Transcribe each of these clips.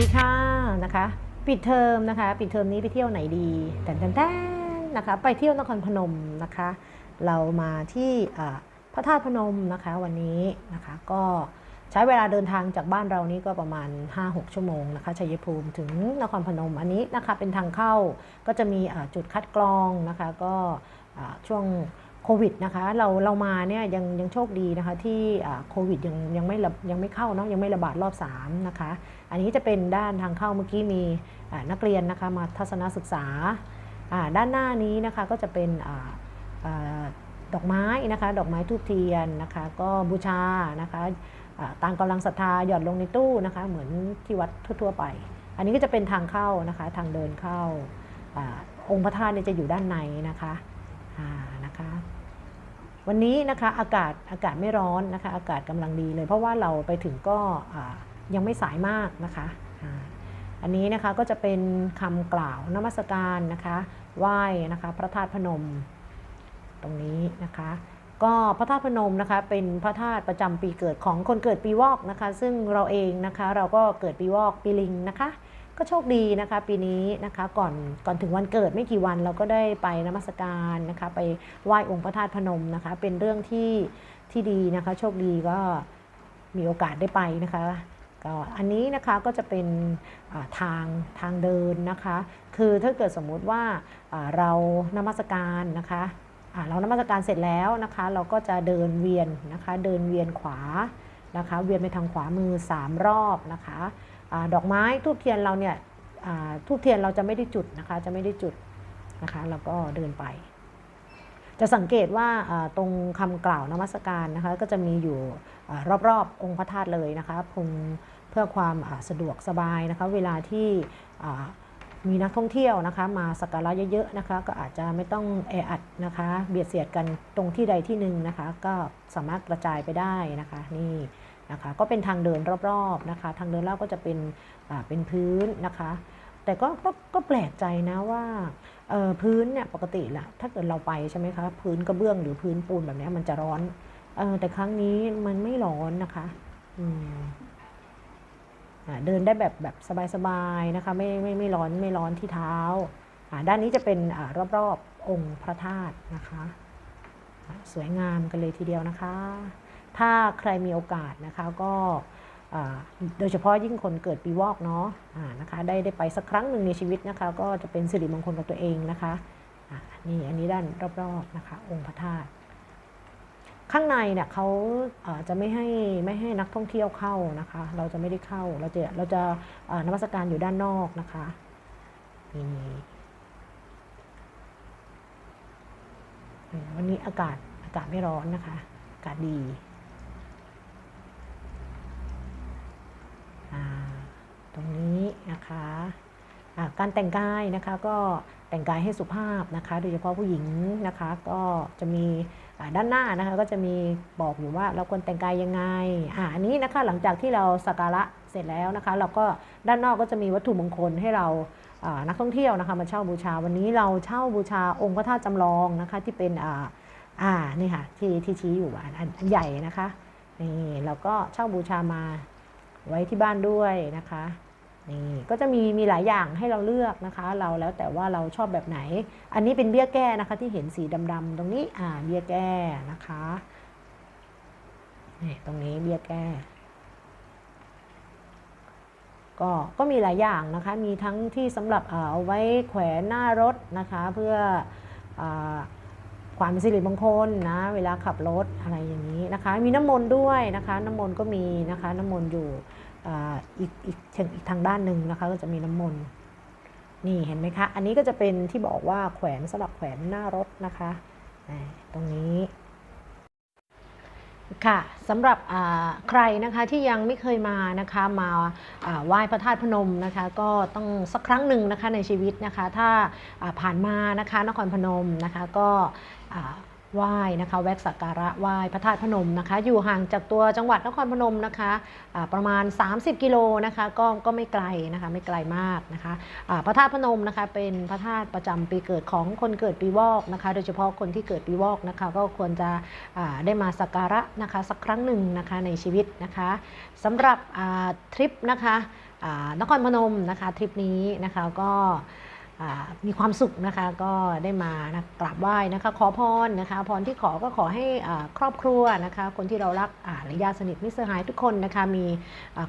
ดีค่ะนะคะ ปิดเทอมนะคะ ปิดเทอมนี้ไปเที่ยวไหนดีแต่แต่แต่นะคะ ไปเที่ยวนครพนมนะคะ เรามาที่พระธาตุพนมนะคะวันนี้นะคะก็ใช้เวลาเดินทางจากบ้านเรานี่ก็ประมาณ 5-6 ชั่วโมงนะคะชัยภูมิถึงนครพนมอันนี้นะคะเป็นทางเข้าก็จะมีจุดคัดกรองนะคะ ก็ช่วง โควิดนะคะเราเรามาเนี่ยยังยังโชคดีนะคะที่โควิดยังยังไม่ระยังไม่เข้าเนาะยังไม่ระบาดรอบ3นะคะอันนี้จะเป็นด้านทางเข้าเมื่อกี้มีนักเรียนนะคะมาทัศนศึกษาด้านหน้านี้นะคะก็จะเป็นออดอกไม้นะคะดอกไม้ทูบเทียนนะคะก็บูชานะคะอ่าตามกำลังศรัทธาหยอนลงในตู้นะคะเหมือนที่วัดทั่วๆไป อันนี้ก็จะเป็นทางเข้านะคะทางเดินเข้าอาองค์พระธาตุเนี่ยจะอยู่ด้านในนะคะ อ่านะคะ วันนี้นะคะอากาศอากาศไม่ร้อนนะคะ อากาศกำลังดีเลย เพราะว่าเราไปถึงก็ยังไม่สายมากนะคะอันนี้นะคะก็จะเป็นคำกล่าวนมัสการนะคะไหว้นะคะพระธาตุพนมตรงนี้นะคะ ก็พระธาตุพนมนะคะเป็นพระธาตุประจำปีเกิดของคนเกิดปีวอกนะคะ ซึ่งเราเองนะคะเราก็เกิดปีวอกปีลิงนะคะ ก็โชคดีนะคะ ปีนี้นะคะก่อนก่อนถึงวันเกิดไม่กี่วันเราก็ได้ไปนมัสการนะคะ ไปไหว้องค์พระธาตุพนมนะคะ เป็นเรื่องที่ที่ดีนะคะ โชคดีก็มีโอกาสได้ไปนะคะก็อันนี้นะคะก็จะเป็นทางทางเดินนะคะ คือถ้าเกิดสมมุติว่าเรานมัสการนะคะเรานมัสการเสร็จแล้วนะคะ เราก็จะเดินเวียนนะคะ เดินเวียนขวานะคะ เวียนไปทางขวามือ 3 รอบนะคะ ดอกไม้ทูบเทียนเราเนี่ยทูบเทียนเราจะไม่ได้จุดนะคะ จะไม่ได้จุดนะคะแล้วก็เดินไป จะสังเกตว่าตรงคำกล่าวนมัสการนะคะก็จะมีอยู่อารอบๆองค์พระธาตุเลยนะคะคงเพื่อความสะดวกสบายนะคะ เวลาที่มีนักท่องเที่ยวนะคะมาสักการะเยอะๆนะคะ ก็อาจจะไม่ต้องแออัดนะคะ เบียดเสียดกันตรงที่ใดที่หนึ่งนะคะ ก็สามารถกระจายไปได้นะคะ นี่ นะคะ ก็เป็นทางเดินรอบๆนะคะ ทางเดินรอบก็จะเป็นเป็นพื้นนะคะ แต่ก็ก็ก็แปลกใจนะว่าพื้นเนี่ยปกติละถ้าเกิดเราไปใช่ไหมคะพื้นกระเบื้องหรือพื้นปูนแบบนี้มันจะร้อนเออแต่ครั้งนี้มันไม่ร้อนนะคะอืมอ่าเดินได้แบบแบบสบายๆนะคะไม่ไม่ไม่ร้อนไม่ร้อนที่เท้าอ่าด้านนี้จะเป็นอ่ารอบๆองค์พระธาตุนะคะ สวยงามกันเลยทีเดียวนะคะ ถ้าใครมีโอกาสนะคะก็โดยเฉพาะยิ่งคนเกิดปีวอกเนาะนะคะได้ได้ไปสักครั้งหนึ่งในชีวิตนะคะ ก็จะเป็นสิริมงคลกับตัวเองนะคะนี่อันนี้ด้านรอบๆนะคะ องค์พระธาตุข้างในเนี่ยเขาจะไม่ให้ไม่ให้นักท่องเที่ยวเข้านะคะ เราจะไม่ได้เข้าเราจะเราจะนมัสการอยู่ด้านนอกนะคะนี่วันนี้อากาศอากาศไม่ร้อนนะคะ อากาศดี การแต่งกายนะคะก็แต่งกายให้สุภาพนะคะโดยเฉพาะผู้หญิงนะคะก็จะมีด้านหน้านะคะก็จะมีบอกอยู่ว่าเราควรแต่งกายยังไงอ่าอันนี้นะคะหลังจากที่เราสักการะเสร็จแล้วนะคะ เราก็ด้านนอกก็จะมีวัตถุมงคลให้เราอ่านักท่องเที่ยวนะคะมาเช่าบูชาวันนี้เราเช่าบูชาองค์พระธาตุจำลองนะคะที่เป็นอ่าอ่านี่ค่ะที่ที่ชี้อยู่อันอันใหญ่นะคะนี่เราก็เช่าบูชามาไว้ที่บ้านด้วยนะคะ นี่ก็จะมีมีหลายอย่างให้เราเลือกนะคะ เราแล้วแต่ว่าเราชอบแบบไหน อันนี้เป็นเบี้ยแก้นะคะที่เห็นสีดำๆตรงนี้อ่าเบี้ยแก้นะคะนี่ตรงนี้เบี้ยแก้ก็ก็มีหลายอย่างนะคะ มีทั้งที่สำหรับเอาไว้แขวนหน้ารถนะคะ เพื่ออความเป็นสิริมงคลนะ เวลาขับรถอะไรอย่างนี้นะคะ มีน้ำมนต์ด้วยนะคะ น้ำมนต์ก็มีนะคะ น้ำมนต์อยู่ อีกอีกเชิงอีกทางด้านหนึ่งนะคะก็จะมีน้ำมนต์นี่เห็นไหมคะ อันนี้ก็จะเป็นที่บอกว่าแขวนสำหรับแขวนหน้ารถนะคะตรงนี้ค่ะสำหรับใครนะคะที่ยังไม่เคยมานะคะมาไหว้พระธาตุพนมนะคะก็ต้องสักครั้งหนึ่งนะคะในชีวิตนะคะถ้าผ่านมานะคะนครพนมนะคะก็ ไหว้นะคะแวะสักการะไหว้พระธาตุพนมนะคะ อยู่ห่างจากตัวจังหวัดนครพนมนะคะอ่าประมาณ 30 กิโลนะคะก็ก็ไม่ไกลนะคะไม่ไกลมากนะคะอ่าพระธาตุพนมนะคะเป็นพระธาตุประจำปีเกิดของคนเกิดปีวอกนะคะ โดยเฉพาะคนที่เกิดปีวอกนะคะก็ควรจะได้มาสักการะนะคะสักครั้งหนึ่งนะคะในชีวิตนะคะสำหรับทริปนะคะนครพนมนะคะทริปนี้นะคะก็ มีความสุขนะคะก็ได้มานะกราบไหว้นะคะขอพรนะคะพรที่ขอก็ขอให้ครอบครัวนะคะคนที่เรารักอ่าหรือญาติสนิทมิสหายทุกคนนะคะมี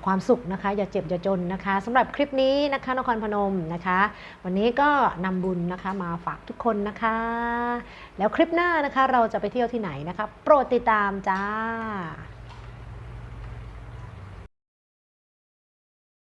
ความสุขนะคะอย่าเจ็บอย่าจนนะคะสำหรับคลิปนี้นะคะนครพนมนะคะ วันนี้ก็นำบุญนะคะมาฝากทุกคนนะคะ แล้วคลิปหน้านะคะเราจะไปเที่ยวที่ไหนนะคะ โปรดติดตามจ้า